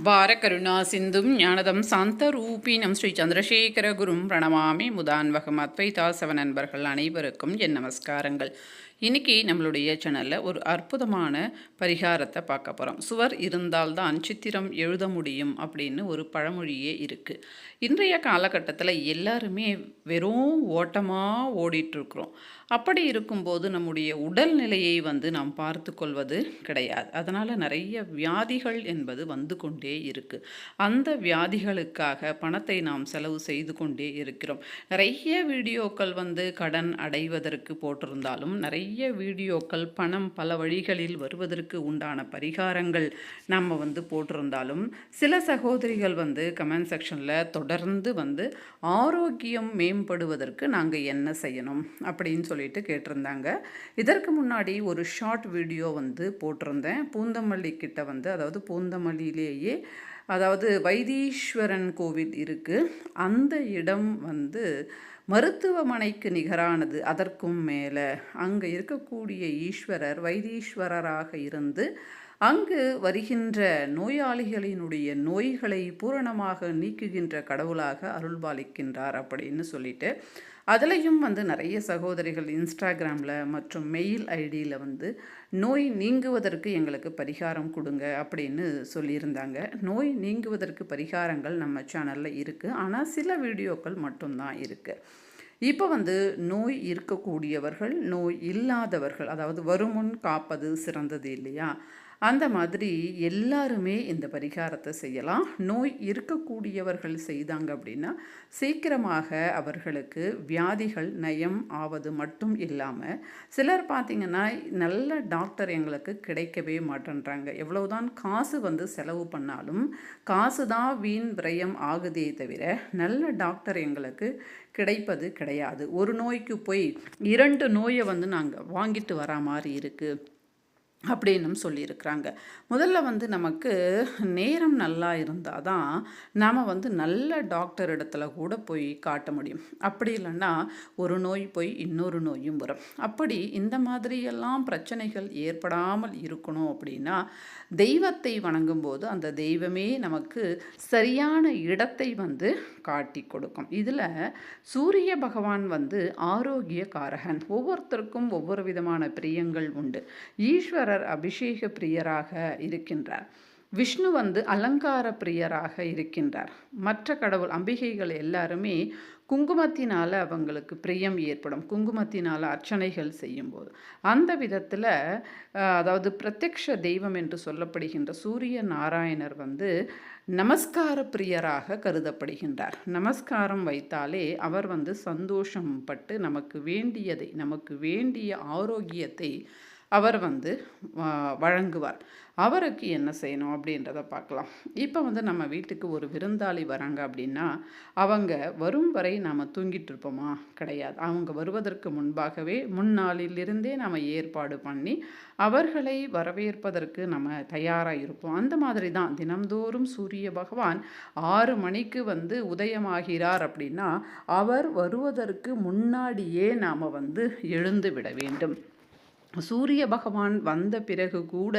அபார கருணா சிந்தும் ஞானதம் சாந்த ரூபீனம் ஸ்ரீ சந்திரசேகர குரும் பிரணமாமி முதான்வகம் அத்வைதாசவ நண்பர்கள் அனைவருக்கும் என் நமஸ்காரங்கள். இன்னைக்கு நம்மளுடைய சேனலில் ஒரு அற்புதமான பரிகாரத்தை பார்க்க போகிறோம் சுவர் இருந்தால்தான் சித்திரம் எழுத முடியும் அப்படின்னு ஒரு பழமொழியே இருக்குது இன்றைய காலகட்டத்தில் எல்லாருமே வெறும் ஓட்டமாக ஓடிட்டுருக்குறோம் அப்படி இருக்கும்போது நம்முடைய உடல்நிலையை வந்து நாம் பார்த்து கொள்வது கிடையாது. அதனால் நிறைய வியாதிகள் என்பது வந்து கொண்டே இருக்குது அந்த வியாதிகளுக்காக பணத்தை நாம் செலவு செய்து கொண்டே இருக்கிறோம். நிறைய வீடியோக்கள் வந்து கடன் அடைவதற்கு போட்டிருந்தாலும் நிறைய வீடியோக்கள் பணம் பல வழிகளில் வருவதற்கு உண்டான பரிகாரங்கள் நம்ம வந்து போட்டிருந்தாலும் சில சகோதரிகள் வந்து கமெண்ட் செக்ஷனில் தொடர்ந்து வந்து ஆரோக்கியம் மேம்படுவதற்கு நாங்கள் என்ன செய்யணும் அப்படின்னு சொல்லிட்டு கேட்டிருந்தாங்க. இதற்கு முன்னாடி ஒரு ஷார்ட் வீடியோ வந்து போட்டிருந்தேன். பூந்தமல்லி கிட்ட வந்து அதாவது பூந்தமல்லியிலேயே அதாவது வைத்தீஸ்வரன் கோவில் இருக்குது அந்த இடம் வந்து மருத்துவமனைக்கு நிகரானது. அதற்கும் மேலே அங்கே இருக்கக்கூடிய ஈஸ்வரர் வைத்தீஸ்வரராக இருந்து அங்கு வருகின்ற நோயாளிகளினுடைய நோய்களை பூரணமாக நீக்குகின்ற கடவுளாக அருள்பாலிக்கின்றார் அப்படின்னு சொல்லிட்டு அதுலேயும் வந்து நிறைய சகோதரிகள் இன்ஸ்டாகிராமில் மற்றும் மெயில் ஐடியில் வந்து நோய் நீங்குவதற்கு எங்களுக்கு பரிகாரம் கொடுங்க அப்படின்னு சொல்லியிருந்தாங்க. நோய் நீங்குவதற்கு பரிகாரங்கள் நம்ம சேனலில் இருக்குது ஆனால் சில வீடியோக்கள் மட்டும்தான் இருக்குது இப்போ வந்து நோய் இருக்கக்கூடியவர்கள் நோய் இல்லாதவர்கள் அதாவது வருமுன் காப்பது சிறந்தது இல்லையா? அந்த மாதிரி எல்லாருமே இந்த பரிகாரத்தை செய்யலாம். நோய் இருக்கக்கூடியவர்கள் செய்தாங்க அப்படின்னா சீக்கிரமாக அவர்களுக்கு வியாதிகள் நயம் ஆவது மட்டும் இல்லாமல் சிலர் பார்த்திங்கன்னா நல்ல டாக்டர் எங்களுக்கு கிடைக்கவே மாட்டேன்றாங்க. எவ்வளவுதான் காசு வந்து செலவு பண்ணாலும் காசு தான் வீண் விரயம் ஆகுதே தவிர நல்ல டாக்டர் எங்களுக்கு கிடைப்பது கிடையாது. ஒரு நோய்க்கு போய் இரண்டு நோயை வந்து நாங்கள் வாங்கிட்டு வரா மாதிரி இருக்குது அப்படின்னும் சொல்லியிருக்கிறாங்க. முதல்ல வந்து நமக்கு நேரம் நல்லா இருந்தால் தான் நாம் வந்து நல்ல டாக்டர் இடத்துல கூட போய் காட்ட முடியும். அப்படி இல்லைன்னா ஒரு நோய் போய் இன்னொரு நோயும் வரும். அப்படி இந்த மாதிரியெல்லாம் பிரச்சனைகள் ஏற்படாமல் இருக்கணும் அப்படின்னா தெய்வத்தை வணங்கும்போது அந்த தெய்வமே நமக்கு சரியான இடத்தை வந்து காட்டி கொடுக்கும். இதில் சூரிய பகவான் வந்து ஆரோக்கிய காரகன் ஒவ்வொருத்தருக்கும் ஒவ்வொரு விதமான பிரியங்கள் உண்டு. ஈஸ்வரர் அபிஷேக பிரியராக இருக்கின்றார். விஷ்ணு வந்து அலங்கார பிரியராக இருக்கின்றார். மற்ற கடவுள் அம்பிகைகள் எல்லாருமே குங்குமத்தினால் அவங்களுக்கு பிரியம் ஏற்படும். குங்குமத்தினால் அர்ச்சனைகள் செய்யும்போது. அந்த விதத்தில் அதாவது பிரத்யக்ஷ தெய்வம் என்று சொல்லப்படுகின்ற சூரிய நாராயணர் வந்து நமஸ்கார பிரியராக கருதப்படுகின்றார். நமஸ்காரம் வைத்தாலே அவர் வந்து சந்தோஷம் பட்டு நமக்கு வேண்டியதை நமக்கு வேண்டிய ஆரோக்கியத்தை அவர் வந்து வழங்குவார். அவருக்கு என்ன செய்யணும் அப்படின்றத பார்க்கலாம். இப்போ வந்து நம்ம வீட்டுக்கு ஒரு விருந்தாளி வராங்க அப்படின்னா அவங்க வரும் வரை நாம் தூங்கிட்டு இருப்போமா? கிடையாது. அவங்க வருவதற்கு முன்பாகவே முன்னாளிலிருந்தே நம்ம ஏற்பாடு பண்ணி அவர்களை வரவேற்பதற்கு நம்ம தயாராக இருப்போம். அந்த மாதிரி தான் தினம்தோறும் சூரிய பகவான் ஆறு மணிக்கு வந்து உதயமாகிறார் அப்படின்னா அவர் வருவதற்கு முன்னாடியே நாம் வந்து எழுந்து விட வேண்டும். சூரிய பகவான் வந்த பிறகு கூட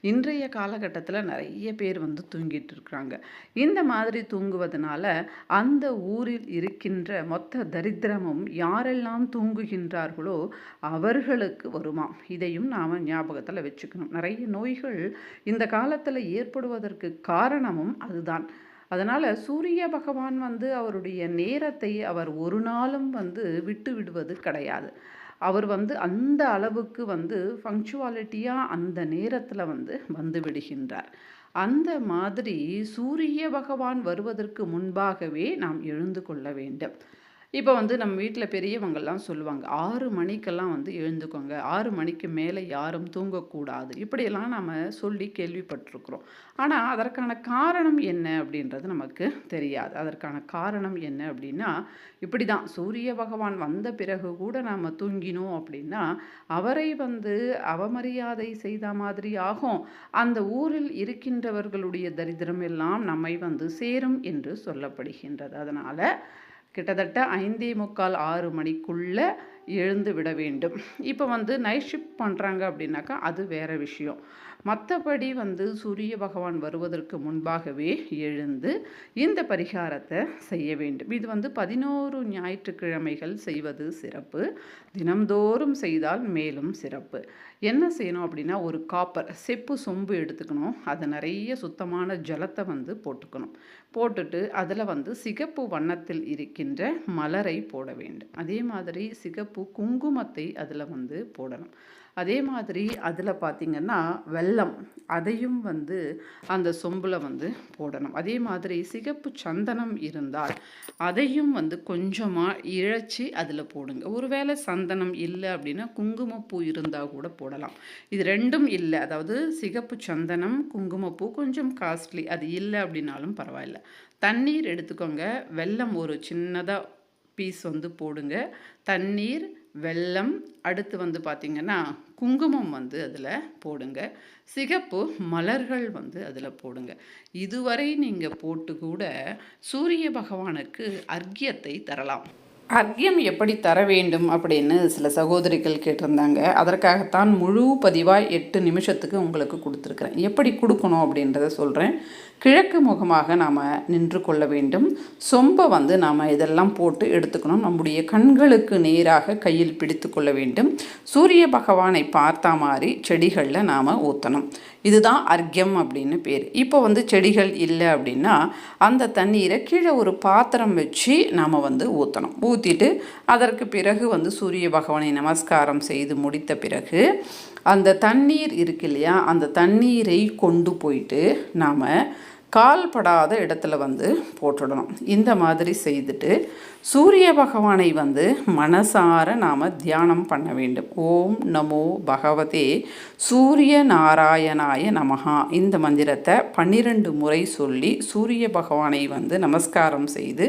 இன்றைய காலகட்டத்தில் நிறைய பேர் வந்து தூங்கிட்டு இருக்கிறாங்க. இந்த மாதிரி தூங்குவதனால அந்த ஊரில் இருக்கின்ற மொத்த தரித்திரமும் யாரெல்லாம் தூங்குகின்றார்களோ அவர்களுக்கு வருமாம் இதையும் நாம் ஞாபகத்தில் வச்சுக்கணும். நிறைய நோய்கள் இந்த காலத்தில் ஏற்படுவதற்கு காரணமும் அதுதான். அதனால் சூரிய பகவான் வந்து அவருடைய நேரத்தை அவர் ஒரு நாளும் வந்து விட்டு விடுவது கிடையாது. அவர் வந்து அந்த அளவுக்கு வந்து ஃபங்க்சுவாலிட்டியாக அந்த நேரத்தில் வந்து வந்து விடுகின்றார். அந்த மாதிரி சூரிய பகவான் வருவதற்கு முன்பாகவே நாம் எழுந்து கொள்ள வேண்டும். இப்போ வந்து நம்ம வீட்டில் பெரியவங்கள்லாம் சொல்லுவாங்க ஆறு மணிக்கெல்லாம் வந்து எழுந்துக்கோங்க. ஆறு மணிக்கு மேலே யாரும் தூங்கக்கூடாது. இப்படியெல்லாம் நம்ம சொல்லி கேள்விப்பட்டிருக்கிறோம். ஆனால் அதற்கான காரணம் என்ன அப்படின்றது நமக்கு தெரியாது. அதற்கான காரணம் என்ன அப்படின்னா இப்படி தான் சூரிய பகவான் வந்த பிறகு கூட நாம் தூங்கினோம் அப்படின்னா அவரை வந்து அவமரியாதை செய்த மாதிரி ஆகும். அந்த ஊரில் இருக்கின்றவர்களுடைய தரித்திரம் எல்லாம் நம்மை வந்து சேரும் என்று சொல்லப்படுகின்றது. அதனால் கிட்டத்தட்ட ஐந்தே முக்கால் ஆறு மணிக்குள்ளே எழுந்து விட வேண்டும். இப்போ வந்து நைட் ஷிஃப்ட் பண்ணுறாங்க அப்படின்னாக்கா அது வேறு விஷயம். மற்றபடி வந்து சூரிய பகவான் வருவதற்கு முன்பாகவே எழுந்து இந்த பரிகாரத்தை செய்ய வேண்டும். இது வந்து பதினோரு ஞாயிற்றுக்கிழமைகள் செய்வது சிறப்பு. தினம்தோறும் செய்தால் மேலும் சிறப்பு. என்ன செய்யணும் அப்படின்னா ஒரு காப்பர் செப்பு சொம்பு எடுத்துக்கணும். அதை நிறைய சுத்தமான ஜலத்தை வந்து போட்டுக்கணும். போட்டுட்டு அதில் வந்து சிகப்பு வண்ணத்தில் இருக்கின்ற மலரை போட வேண்டும். அதே மாதிரி சிகப்பு குங்குமத்தை அதில் வந்து போடணும். அதே மாதிரி அதில் பார்த்திங்கன்னா வெல்லம் அதையும் வந்து அந்த சொம்பில் வந்து போடணும். அதே மாதிரி சிகப்பு சந்தனம் இருந்தால் அதையும் வந்து கொஞ்சமாக இழைச்சி அதில் போடுங்க. ஒருவேளை சந்தனம் இல்லை அப்படின்னா குங்குமப்பூ இருந்தால் கூட போடலாம். இது ரெண்டும் இல்லை. அதாவது சிகப்பு சந்தனம் குங்குமப்பூ கொஞ்சம் காஸ்ட்லி அது இல்லை அப்படின்னாலும் பரவாயில்ல. தண்ணீர் எடுத்துக்கோங்க. வெல்லம் ஒரு சின்னதாக பீஸ் வந்து போடுங்க. தண்ணீர் வெள்ளம் அடுத்து வந்து பார்த்திங்கன்னா குங்குமம் வந்து அதில் போடுங்க. சிகப்பு மலர்கள் வந்து அதில் போடுங்க. இதுவரை நீங்கள் போட்டு கூட சூரிய பகவானுக்கு அர்க்கியத்தை தரலாம். அர்க்கியம் எப்படி தர வேண்டும் அப்படின்னு சில சகோதரிகள் கேட்டிருந்தாங்க. அதற்காகத்தான் முழு பதிவாக எட்டு நிமிஷத்துக்கு உங்களுக்கு கொடுத்துருக்குறேன். எப்படி கொடுக்கணும் அப்படின்றத சொல்கிறேன் கிழக்கு முகமாக நாம் நின்று கொள்ள வேண்டும். சொம்பை வந்து நாம் இதெல்லாம் போட்டு எடுத்துக்கணும். நம்முடைய கண்களுக்கு நேராக கையில் பிடித்து கொள்ள வேண்டும். சூரிய பகவானை பார்த்தா மாதிரி செடிகளில் நாம் ஊற்றணும் இதுதான் அர்க்கியம் அப்படின்னு பேர். இப்போ வந்து செடிகள் இல்லை அப்படின்னா அந்த தண்ணீரை கீழே ஒரு பாத்திரம் வச்சு நாம் வந்து ஊற்றணும் ஊற்றிட்டு அதற்கு பிறகு வந்து சூரிய பகவானை நமஸ்காரம் செய்து முடித்த பிறகு அந்த தண்ணீர் இருக்கு இல்லையா அந்த தண்ணீரை கொண்டு போயிட்டு நாம் கால்படாத இடத்துல வந்து போட்டுடணும். இந்த மாதிரி செய்துட்டு சூரிய பகவானை வந்து மனசார நாம் தியானம் பண்ண வேண்டும். ஓம் நமோ பகவதே சூரிய நாராயணாய நமகா இந்த மந்திரத்தை பன்னிரண்டு முறை சொல்லி சூரிய பகவானை வந்து நமஸ்காரம் செய்து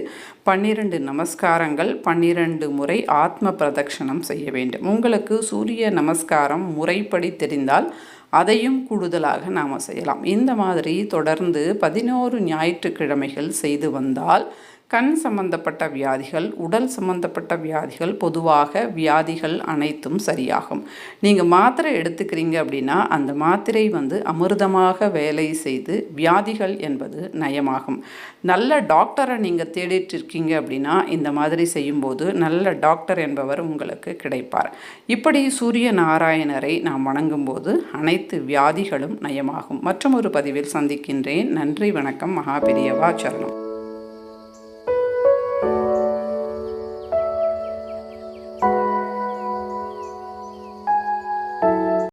பன்னிரண்டு நமஸ்காரங்கள் பன்னிரண்டு முறை ஆத்ம பிரதட்சணம் செய்ய வேண்டும். உங்களுக்கு சூரிய நமஸ்காரம் முறைப்படி தெரிந்தால் அதையும் கூடுதலாக நாம் செய்யலாம். இந்த மாதிரி தொடர்ந்து பதினோரு ஞாயிற்றுக்கிழமைகள் செய்து வந்தால் கண் சம்பந்தப்பட்ட வியாதிகள் உடல் சம்பந்தப்பட்ட வியாதிகள் பொதுவாக வியாதிகள் அனைத்தும் சரியாகும். நீங்கள் மாத்திரை எடுத்துக்கிறீங்க அப்படின்னா அந்த மாத்திரை வந்து அமிர்தமாக வேலை செய்து வியாதிகள் என்பது நயமாகும். நல்ல டாக்டரை நீங்கள் தேடிட்டு இருக்கீங்க அப்படின்னா இந்த மாதிரி செய்யும்போது நல்ல டாக்டர் என்பவர் உங்களுக்கு கிடைப்பார். இப்படி சூரிய நாராயணரை நாம் வணங்கும்போது அனைத்து வியாதிகளும் நயமாகும். மற்றும் ஒரு பதிவில் சந்திக்கின்றேன். நன்றி வணக்கம் மகாபெரியவா சரணம்.